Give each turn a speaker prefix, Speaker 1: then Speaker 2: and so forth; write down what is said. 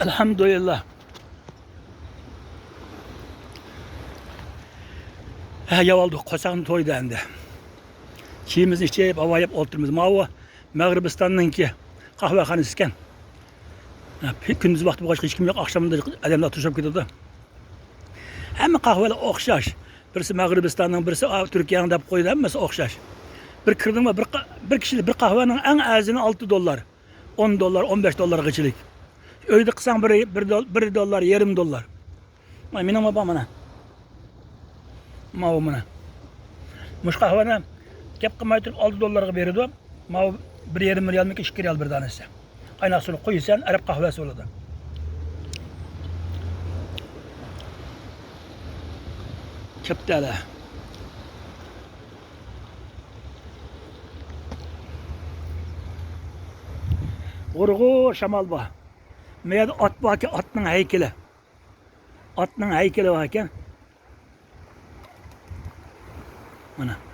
Speaker 1: Elhamdülillah. Ha yavaldık koçağın toydu endi. Çiğimizni içeyip avayıp oturmuz. Mava Mağribistan'ınki kahvehanesi iken. Ha, pek gündüz vakti başka hiç kim yok. Akşamında adamlar oturuşup gidiyordu. Hem kahveler okşaş. Birisi Mağribistan'ın, birisi Türkiye'nin de koydu. Hemmesi okşaş. Bir kırdın mı bir, bir kişilik bir kahvenin en azını 6 dolar. 10 dolar, 15 dolar kişilik. Öyle kısan biri 1 dolar, bir dolar, yarım dolar. Ay minam baba mana. Ma o mana. Muş kahvene kep kıymetini 6 dolarga berdi. Ma bir yarım riyal mı 2 riyal bir tanesi. Aynasını koysan Arap kahvesi oladı. Keptele. Urgu şamal ba. Meğer at var ki atın heykeli. Atın heykeli var ki. Ana.